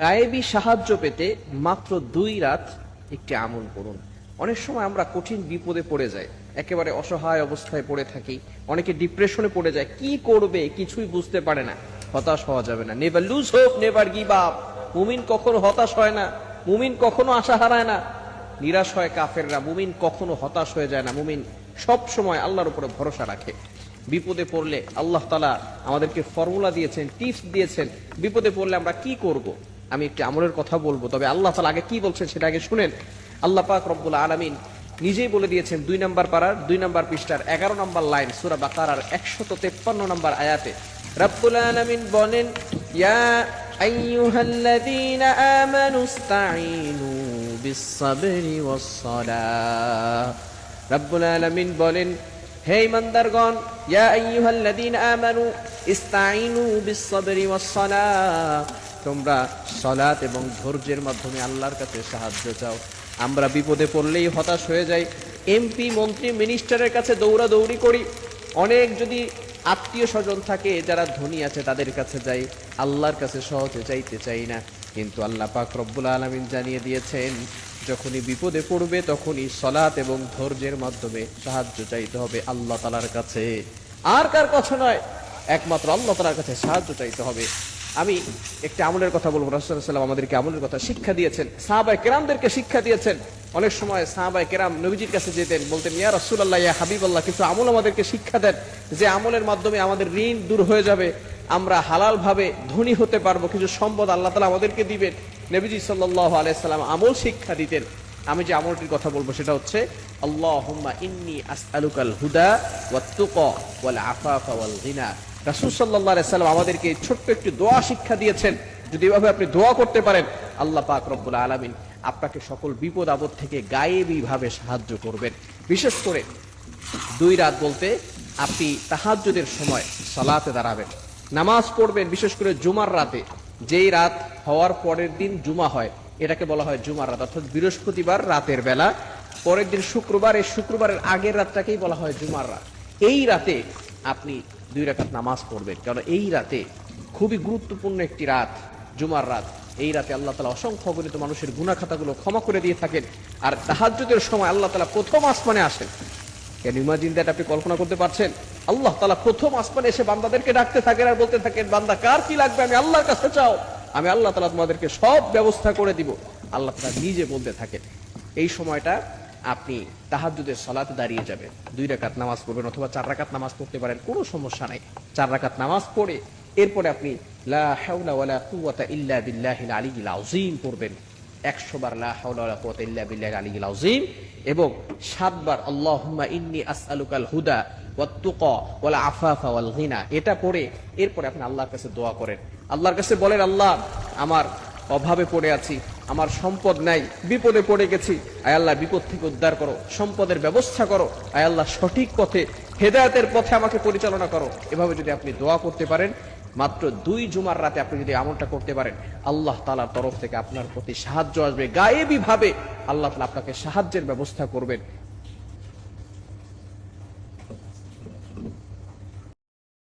গায়েবী সাহায্য পেতে মাত্র দুই রাত একটি আমল করুন। অনেক সময় আমরা কঠিন বিপদে পড়ে যাই, একেবারে অসহায় অবস্থায় পড়ে থাকি, অনেকে ডিপ্রেশনে পড়ে যায়, কি করবে কিছুই বুঝতে পারে না। হতাশ হওয়া যাবে না। Never lose hope never give up মুমিন কখনো হতাশ হয় না, মুমিন কখনো আশা হারায় না। নিরাশ হয় কাফেররা, মুমিন কখনো হতাশ হয়ে যায় না। মুমিন সব সময় আল্লাহর উপরে ভরসা রাখে। বিপদে পড়লে আল্লাহ তালা আমাদেরকে ফর্মুলা দিয়েছেন টিপস দিয়েছেন। বিপদে পড়লে আমরা কি করব। আমি একটি আমলের কথা বলব, তবে আল্লাহ তালা আগে কি বলছেন সেটা আগে শুনেন। আল্লাহ পাক রব্বুল আলমিন নিজেই বলে দিয়েছেন, দুই নম্বর পাড়ার, দুই নম্বর পৃষ্ঠার এগারো নম্বর লাইন, সুরা বাকারার একশত তেপ্পান্ন নম্বর আয়াতে, রব্বুল আলমিন বলেন, ইয়া আইয়ুহাল্লাযীনা আমানু ইসতাঈনু বিস-সাবরি ওয়াস-সালাহ। রব্বুল আলামিন বলেন হে ইমানদারগণ, ইয়া আইয়ুহাল্লাযীনা আমানু ইসতাঈনু বিস-সাবরি ওয়াস-সালাহ তোমরা সালাত এবং ধৈর্যের মাধ্যমে আল্লাহর কাছে সাহায্য চাও। আমরা বিপদে পড়লেই হতাশ হয়ে যাই। এমপি, মন্ত্রী, মিনিস্টারের কাছে দৌড়াদৌড়ি করি। অনেক যদি আত্মীয় স্বজন থাকে যারা ধনী আছে তাদের কাছে যাই। আল্লাহর কাছে সহজে চাইতে চাই না। কিন্তু আল্লাহ পাক রব্বুল আলমিন জানিয়ে দিয়েছেন যখনই বিপদে পড়বে, তখনই সলাৎ এবং ধৈর্যের মাধ্যমে সাহায্য চাইতে হবে আল্লাহ তালার কাছে। আর কার কথা নয়, একমাত্র আল্লাহ তালার কাছে সাহায্য চাইতে হবে। আমি একটি আমলের কথা বলব রাসুল্লাহ আমাদেরকে আমলের কথা শিক্ষা দিয়েছেন সাহাবাই কেরামদেরকে শিক্ষা দিয়েছেন। অনেক সময় সাহাবাই কেরাম নবীজির কাছে যেতেন, বলতেন, ইয়া রাসুল্লাহ ইয়া হাবিবাল্লাহ, কিছু আমল আমাদেরকে শিক্ষা দেন, যে আমলের মাধ্যমে আমাদের ঋণ দূর হয়ে যাবে। আমরা হালাল ভাবে ধনী হতে পারব, কিছু সম্পদ আল্লাহ তালা আমাদেরকে দিবেন। নবীজি সাল্লাহ আলাইসাল্লাম আমল শিক্ষা দিতেন। আমি যে আমলটির কথা বলব সেটা হচ্ছে আল্লাহ ইন্নি আসআলুকাল হুদা ওয়াত্তুক ওয়াল আফাফা ওয়াল গিনা। রাসূল আমাদেরকে ছোট্ট একটি দোয়া শিক্ষা দিয়েছেন। যদি এভাবে আপনি দোয়া করতে পারেন, আল্লাহ পাক রব্বুল আলামিন আপনাকে সকল বিপদ আপদ থেকে গায়েবী ভাবে সাহায্য করবেন। বিশেষ করে দুই রাত বলতে আপনি তাহাজ্জুদের সময় সালাতে দাঁড়াবেন। নামাজ পড়বেন বিশেষ করে জুমার রাতে। যেই রাত হওয়ার পরের দিন জুমা হয়, এটাকে বলা হয় জুমার রাত, অর্থাৎ বৃহস্পতিবার রাতের বেলা। পরের দিন শুক্রবার, এই শুক্রবারের আগের রাতটাকেই বলা হয় জুমার রাত। এই রাতে আপনি দুই রাকাত নামাজ পড়বেন কারণ এই রাতে খুবই গুরুত্বপূর্ণ একটি রাত, জুমার রাত। এই রাতে আল্লাহ তালা অসংখ্য অগণিত মানুষের গুণা খাতাগুলো ক্ষমা করে দিয়ে থাকেন, আর তাহাজ্জুদের সময় আল্লাহ তালা প্রথম আসমানে আসেন। ক্যান ইমাজিন দ্যাট আপনি কল্পনা করতে পারছেন? আল্লাহ তালা প্রথম আসমানে এসে বান্দাদেরকে ডাকতে থাকেন আর বলতে থাকেন, বান্দা, কার কি লাগবে? আমি আল্লাহর কাছে চাও। আমি আল্লাহ তালা তোমাদেরকে সব ব্যবস্থা করে দিব। আল্লাহ তালা নিজে বলতে থাকেন, এই সময়টা আপনি তাহাজুদের সলাতে দাঁড়িয়ে যাবেন। দুই রাকাত নামাজ পড়বেন অথবা চার রাকাত নামাজ পড়তে পারেন, কোনো সমস্যা নাই। চার রাকাত নামাজ পড়ে এরপরে আপনি লা হাওলা ওয়ালা কুওয়াতা ইল্লা বিল্লাহিল আলিয়্যিল আযীম পড়বেন। একশো বার লা হাওলা ওয়ালা ইল্লা বিল্লাহিল আলিয়্যিল আযীম এবং সাতবার আল্লাহুম্মা ইন্নী আসআলুকাল হুদা ওয়াল আফাফা ওয়াল গিনা। এটা পড়ে এরপরে আপনি আল্লাহর কাছে দোয়া করেন। আল্লাহর কাছে বলেন, আল্লাহ, আমার অভাবে পড়ে আছি, আমার সম্পদ নাই, বিপদে পড়ে গেছি। আয় আল্লাহ, বিপদ থেকে উদ্ধার করো, সম্পদের ব্যবস্থা করো। আয় আল্লাহ, সঠিক পথে হেদায়তের পথে আমাকে পরিচালনা করো। এভাবে যদি আপনি দোয়া করতে পারেন মাত্র দুই জুমার রাতে আপনি যদি আমলটা করতে পারেন, আল্লাহ তালার তরফ থেকে আপনার প্রতি সাহায্য আসবে। গায়েবী ভাবে আল্লাহ তালা আপনাকে সাহায্যের ব্যবস্থা করবেন।